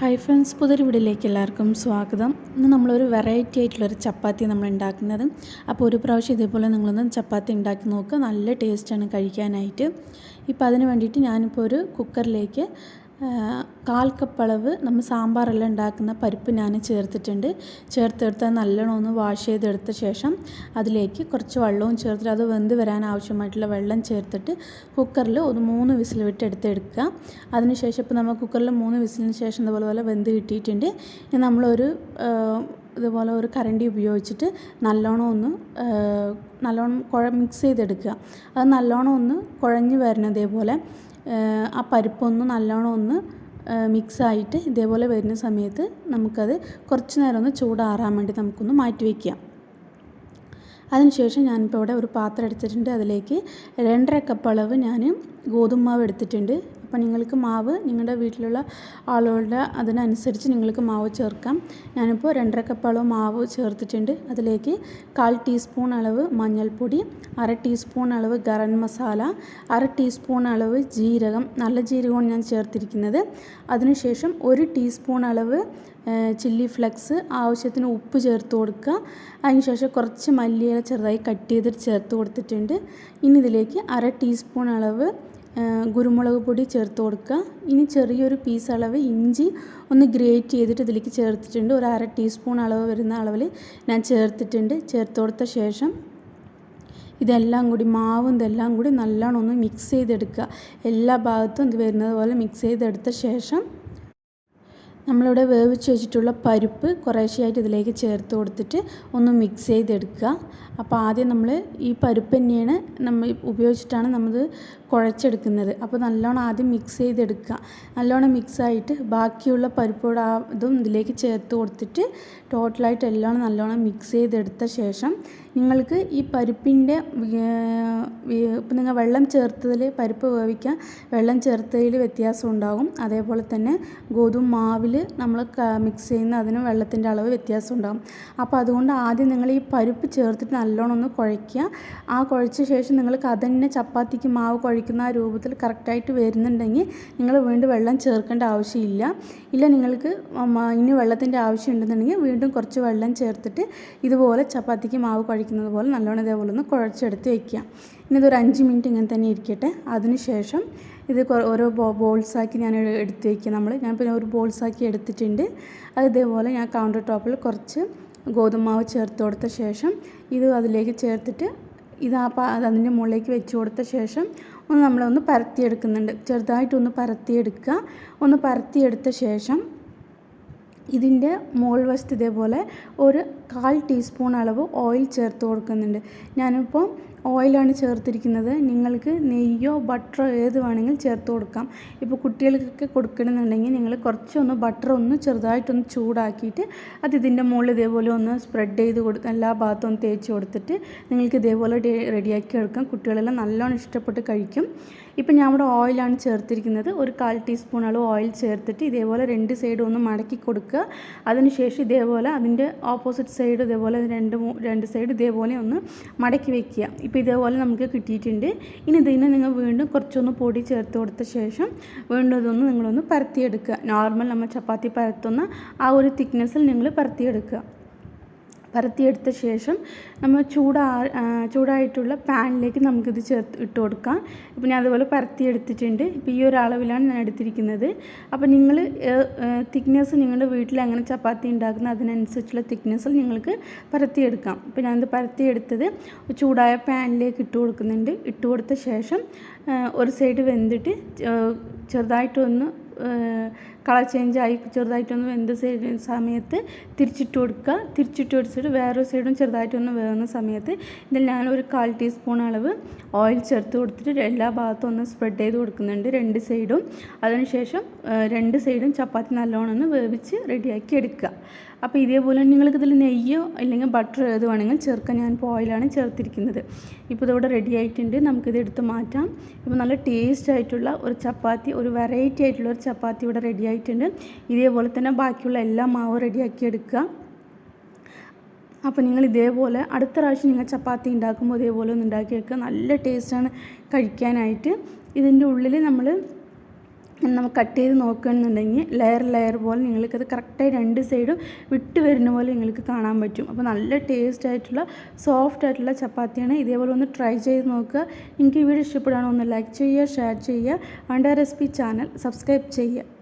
Hi friends പുതിയൊരു വീഡിയോയിലേക്ക് എല്ലാവർക്കും സ്വാഗതം. ഇന്ന് നമ്മളൊരു വെറൈറ്റി ആയിട്ടുള്ളൊരു ചപ്പാത്തി നമ്മൾ ഉണ്ടാക്കുന്നത്. അപ്പോൾ ഒരു പ്രാവശ്യം ഇതേപോലെ നിങ്ങളൊന്ന് ചപ്പാത്തി ഉണ്ടാക്കി നോക്കുക നല്ല ടേസ്റ്റാണ് കഴിക്കാനായിട്ട്. ഇപ്പോൾ അതിന് വേണ്ടിയിട്ട് ഞാനിപ്പോൾ ഒരു കുക്കറിലേക്ക് കാൽ കപ്പ് നമ്മൾ സാമ്പാറെല്ലാം ഉണ്ടാക്കുന്ന പരിപ്പ് ഞാൻ ചേർത്തിട്ടുണ്ട്. ചേർത്തെടുത്ത് നല്ലോണം ഒന്ന് വാഷ് ചെയ്തെടുത്ത ശേഷം അതിലേക്ക് കുറച്ച് വെള്ളവും ചേർത്തിട്ട് അത് വെന്ത് വരാൻ ആവശ്യമായിട്ടുള്ള വെള്ളം ചേർത്തിട്ട് കുക്കറിൽ ഒരു മൂന്ന് വിസിൽ വിട്ട് എടുത്തെടുക്കുക. അതിനുശേഷം ഇപ്പോൾ നമ്മൾ കുക്കറിൽ മൂന്ന് വിസിലിന് ശേഷം ഇതുപോലെ പോലെ വെന്ത് കിട്ടിയിട്ടുണ്ട്. ഇനി നമ്മളൊരു ഇതുപോലെ ഒരു കരണ്ടി ഉപയോഗിച്ചിട്ട് നല്ലോണം ഒന്ന് നല്ലോണം കുഴ മിക്സ് ചെയ്തെടുക്കുക. അത് നല്ലോണം ഒന്ന് കുഴഞ്ഞ് വരണം ഇതേപോലെ. ആ, പരിപ്പൊന്ന് നല്ലോണം ഒന്ന് മിക്സായിട്ട് ഇതേപോലെ വരുന്ന സമയത്ത് നമുക്കത് കുറച്ച് നേരം ഒന്ന് ചൂടാറാൻ വേണ്ടി നമുക്കൊന്ന് മാറ്റി വയ്ക്കാം അതിനുശേഷം ഞാനിപ്പോൾ ഇവിടെ ഒരു പാത്രം എടുത്തിട്ടുണ്ട്. അതിലേക്ക് രണ്ടര കപ്പ് അളവ് ഞാൻ ഗോതമ്പ് മാവ് എടുത്തിട്ടുണ്ട്. അപ്പോൾ നിങ്ങൾക്ക് മാവ് നിങ്ങളുടെ വീട്ടിലുള്ള ആളുകളുടെ അതിനനുസരിച്ച് നിങ്ങൾക്ക് മാവ് ചേർക്കാം. ഞാനിപ്പോൾ രണ്ടര കപ്പ് അളവ് മാവ് ചേർത്തിട്ടുണ്ട്. അതിലേക്ക് കാൽ ടീസ്പൂൺ അളവ് മഞ്ഞൾപ്പൊടി അര ടീസ്പൂൺ അളവ് ഗരം മസാല അര ടീസ്പൂൺ അളവ് ജീരകം നല്ല ജീരകമാണ് ഞാൻ ചേർത്തിരിക്കുന്നത്. അതിനുശേഷം ഒരു ടീസ്പൂൺ അളവ് ചില്ലി ഫ്ലെക്സ് ആവശ്യത്തിന് ഉപ്പ് ചേർത്ത് കൊടുക്കുക. അതിനുശേഷം കുറച്ച് മല്ലിയില ചെറുതായി കട്ട് ചെയ്തിട്ട് ചേർത്ത് കൊടുത്തിട്ടുണ്ട്. ഇനി ഇതിലേക്ക് അര ടീസ്പൂൺ അളവ് കുരുമുളക് പൊടി ചേർത്ത് കൊടുക്കുക. ഇനി ചെറിയൊരു പീസ് അളവ് ഇഞ്ചി ഒന്ന് ഗ്രേറ്റ് ചെയ്തിട്ട് ഇതിലേക്ക് ചേർത്തിട്ടുണ്ട്. ഒരു അര ടീസ്പൂൺ അളവ് വരുന്ന അളവിൽ ഞാൻ ചേർത്തിട്ടുണ്ട്. ചേർത്ത് കൊടുത്ത ശേഷം ഇതെല്ലാം കൂടി മാവും ഇതെല്ലാം കൂടി നല്ലോണം ഒന്ന് മിക്സ് ചെയ്തെടുക്കുക. എല്ലാ ഭാഗത്തും ഇത് വരുന്നത് പോലെ മിക്സ് ചെയ്തെടുത്ത ശേഷം നമ്മളിവിടെ വേവിച്ച് വെച്ചിട്ടുള്ള പരിപ്പ് കുറേശ്ശെയായിട്ട് ഇതിലേക്ക് ചേർത്ത് കൊടുത്തിട്ട് ഒന്ന് മിക്സ് ചെയ്തെടുക്കുക. അപ്പോൾ ആദ്യം നമ്മൾ ഈ പരിപ്പ് തന്നെയാണ് നമ്മൾ ഉപയോഗിച്ചിട്ടാണ് നമ്മൾ കുഴച്ചെടുക്കുന്നത്. അപ്പോൾ നല്ലോണം ആദ്യം മിക്സ് ചെയ്തെടുക്കുക. നല്ലോണം മിക്സായിട്ട് ബാക്കിയുള്ള പരിപ്പോട് ഇതും ഇതിലേക്ക് ചേർത്ത് കൊടുത്തിട്ട് ടോട്ടലായിട്ട് എല്ലാം നല്ലോണം മിക്സ് ചെയ്തെടുത്ത ശേഷം നിങ്ങൾക്ക് ഈ പരിപ്പിന്റെ ഇപ്പം നിങ്ങൾ വെള്ളം ചേർത്തതിൽ പരിപ്പ് വേവിക്കാൻ വെള്ളം ചേർത്തതിൽ വ്യത്യാസം ഉണ്ടാകും. അതേപോലെ തന്നെ ഗോതമ്പ് മാവിൽ നമ്മൾ മിക്സ് ചെയ്യുന്ന അതിന് വെള്ളത്തിന്റെ അളവ് വ്യത്യാസം ഉണ്ടാകും. അപ്പോൾ അതുകൊണ്ട് ആദ്യം നിങ്ങൾ ഈ പരിപ്പ് ചേർത്തിട്ട് നല്ലോണം ഒന്ന് കുഴയ്ക്കുക. ആ കുഴച്ച ശേഷം നിങ്ങൾക്ക് അതന്നെ ചപ്പാത്തിക്ക് മാവ് കുഴയ്ക്കുന്ന ആ രൂപത്തിൽ കറക്റ്റായിട്ട് വരുന്നുണ്ടെങ്കിൽ നിങ്ങൾ വീണ്ടും വെള്ളം ചേർക്കേണ്ട ആവശ്യമില്ല. ഇല്ല നിങ്ങൾക്ക് ഇനി വെള്ളത്തിന്റെ ആവശ്യം ഉണ്ടെന്നുണ്ടെങ്കിൽ വീണ്ടും കുറച്ച് വെള്ളം ചേർത്തിട്ട് ഇതുപോലെ ചപ്പാത്തിക്ക് മാവ് കുഴയ്ക്കുന്നത് പോലെ നല്ലോണം ഇതേപോലെ ഒന്ന് കുഴച്ചെടുത്ത് വയ്ക്കുക ഇനി ഇതൊരു അഞ്ച് മിനിറ്റ് ഇങ്ങനെ തന്നെ ഇരിക്കട്ടെ. അതിനുശേഷം ഇത് ഓരോ ബോൾസാക്കി ഞാൻ എടുത്ത് വയ്ക്കുക നമ്മൾ ഞാൻ പിന്നെ ഒരു ബോൾസാക്കി എടുത്തിട്ടുണ്ട്. അത് ഇതേപോലെ ഞാൻ കൗണ്ടർ ടോപ്പിൽ കുറച്ച് ഗോതമ്പ് മാവ് ചേർത്ത് കൊടുത്ത ശേഷം ഇത് അതിലേക്ക് ചേർത്തിട്ട് ഇത് ആ അതിന്റെ മുകളിലേക്ക് വെച്ച് കൊടുത്ത ശേഷം ഒന്ന് നമ്മളൊന്ന് പരത്തിയെടുക്കുന്നുണ്ട്. ചെറുതായിട്ടൊന്ന് പരത്തിയെടുക്കുക. ഒന്ന് പരത്തിയെടുത്ത ശേഷം ഇതിന്റെ മുകൾ വശത്ത് ഇതേപോലെ ഒരു കാൽ ടീസ്പൂൺ അളവ് ഓയിൽ ചേർത്ത് കൊടുക്കുന്നുണ്ട്. ഞാനിപ്പോൾ ഓയിലാണ് ചേർത്തിരിക്കുന്നത്. നിങ്ങൾക്ക് നെയ്യോ ബട്ടറോ ഏത് വേണമെങ്കിലും ചേർത്ത് കൊടുക്കാം. ഇപ്പോൾ കുട്ടികൾക്കൊക്കെ കൊടുക്കണമെന്നുണ്ടെങ്കിൽ നിങ്ങൾ കുറച്ചൊന്ന് ബട്ടർ ഒന്ന് ചെറുതായിട്ടൊന്ന് ചൂടാക്കിയിട്ട് അത് ഇതിന്റെ മുകളിൽ ഇതേപോലെ ഒന്ന് സ്പ്രെഡ് ചെയ്ത് കൊടുത്ത് എല്ലാ ഭാഗത്തും ഒന്ന് തേച്ച് കൊടുത്തിട്ട് നിങ്ങൾക്ക് ഇതേപോലെ റെഡിയാക്കി എടുക്കാം. കുട്ടികളെല്ലാം നല്ലോണം ഇഷ്ടപ്പെട്ട് കഴിക്കും. ഇപ്പം ഞാൻ ഇവിടെ ഓയിലാണ് ചേർത്തിരിക്കുന്നത്. ഒരു കാൽ ടീസ്പൂൺ അളവ് ഓയിൽ ചേർത്തിട്ട് ഇതേപോലെ രണ്ട് സൈഡും ഒന്ന് മടക്കി കൊടുക്കുക. അതിനുശേഷം ഇതേപോലെ അതിന്റെ ഓപ്പോസിറ്റ് സൈഡ് ഇതേപോലെ രണ്ട് രണ്ട് സൈഡ് ഇതേപോലെ ഒന്ന് മടക്കി വെക്കുക. ഇപ്പോൾ ഇതേപോലെ നമുക്ക് കിട്ടിയിട്ടുണ്ട്. ഇനി ഇതിനെ നിങ്ങൾ വീണ്ടും കുറച്ചൊന്ന് പൊടി ചേർത്ത് കൊടുത്ത ശേഷം വീണ്ടും ഇതൊന്ന് നിങ്ങളൊന്ന് പരത്തിയെടുക്കുക. നോർമൽ നമ്മൾ ചപ്പാത്തി പരത്തുന്ന ആ ഒരു തിക്നെസ്സിൽ നിങ്ങൾ പരത്തിയെടുക്കുക. പരത്തിയെടുത്ത ശേഷം നമ്മൾ ചൂടാ ചൂടായിട്ടുള്ള പാനിലേക്ക് നമുക്കിത് ചേർത്ത് ഇട്ട് കൊടുക്കാം. ഇപ്പം ഞാൻ അതുപോലെ പരത്തിയെടുത്തിട്ടുണ്ട്. ഇപ്പോൾ ഈ ഒരു അളവിലാണ് ഞാൻ എടുത്തിരിക്കുന്നത്. അപ്പോൾ നിങ്ങൾ തിക്നെസ് നിങ്ങളുടെ വീട്ടിൽ അങ്ങനെ ചപ്പാത്തി ഉണ്ടാക്കുന്ന അതിനനുസരിച്ചുള്ള തിക്നെസ്സിൽ നിങ്ങൾക്ക് പരത്തിയെടുക്കാം. ഇപ്പോൾ ഞാനത് പരത്തിയെടുത്തത് ചൂടായ പാനിലേക്ക് ഇട്ട് കൊടുക്കുന്നുണ്ട്. ഇട്ട് കൊടുത്ത ശേഷം ഒരു സൈഡ് വെന്തിട്ട് ചെറുതായിട്ടൊന്ന് കളർ ചേഞ്ച് ആയി ചെറുതായിട്ടൊന്ന് വെന്ത സൈഡ് സമയത്ത് തിരിച്ചിട്ട് കൊടുക്കുക. തിരിച്ചിട്ട് കൊടുത്തിട്ട് വേറൊരു സൈഡും ചെറുതായിട്ടൊന്ന് വേകുന്ന സമയത്ത് ഇതിൽ ഞാൻ ഒരു കാൽ ടീസ്പൂൺ അളവ് ഓയിൽ ചേർത്ത് കൊടുത്തിട്ട് എല്ലാ ഭാഗത്തും ഒന്ന് സ്പ്രെഡ് ചെയ്ത് കൊടുക്കുന്നുണ്ട് രണ്ട് സൈഡും. അതിനുശേഷം രണ്ട് സൈഡും ചപ്പാത്തി നല്ലോണം ഒന്ന് വേവിച്ച് റെഡിയാക്കി എടുക്കുക. അപ്പോൾ ഇതേപോലെ നിങ്ങൾക്ക് ഇതിൽ നെയ്യോ അല്ലെങ്കിൽ ബട്ടർ ഏത് വേണമെങ്കിൽ ചേർക്കാൻ ഞാൻ ഓയിലാണ് ചേർത്തിരിക്കുന്നത്. ഇപ്പോൾ ഇതോടെ റെഡി ആയിട്ടുണ്ട്. നമുക്കിത് എടുത്ത് മാറ്റാം. ഇപ്പോൾ നല്ല ടേസ്റ്റ് ആയിട്ടുള്ള ഒരു ചപ്പാത്തി ഒരു വെറൈറ്റി ആയിട്ടുള്ള ഒരു ചപ്പാത്തി ഇവിടെ റെഡി ആയിട്ടുണ്ട്. ഇതേപോലെ തന്നെ ബാക്കിയുള്ള എല്ലാ മാവും റെഡിയാക്കി എടുക്കുക. അപ്പോൾ നിങ്ങൾ ഇതേപോലെ അടുത്ത പ്രാവശ്യം നിങ്ങൾ ചപ്പാത്തി ഉണ്ടാക്കുമ്പോൾ ഇതേപോലെ ഒന്ന് ഉണ്ടാക്കി വെക്കുക നല്ല ടേസ്റ്റാണ് കഴിക്കാനായിട്ട്. ഇതിന്റെ ഉള്ളിൽ നമ്മൾ നമുക്ക് കട്ട് ചെയ്ത് നോക്കുകയാണെന്നുണ്ടെങ്കിൽ ലെയർ ലെയർ പോലെ നിങ്ങൾക്കത് കറക്റ്റായി രണ്ട് സൈഡും വിട്ട് വരുന്ന പോലെ നിങ്ങൾക്ക് കാണാൻ പറ്റും. അപ്പോൾ നല്ല ടേസ്റ്റ് ആയിട്ടുള്ള സോഫ്റ്റ് ആയിട്ടുള്ള ചപ്പാത്തിയാണ് ഇതേപോലെ ഒന്ന് ട്രൈ ചെയ്ത് നോക്കുക. എനിക്ക് ഈ വീഡിയോ ഇഷ്ടപ്പെടുകയാണെങ്കിൽ ഒന്ന് ലൈക്ക് ചെയ്യുക ഷെയർ ചെയ്യുക. അണ്ട റെസിപ്പി ചാനൽ സബ്സ്ക്രൈബ് ചെയ്യുക.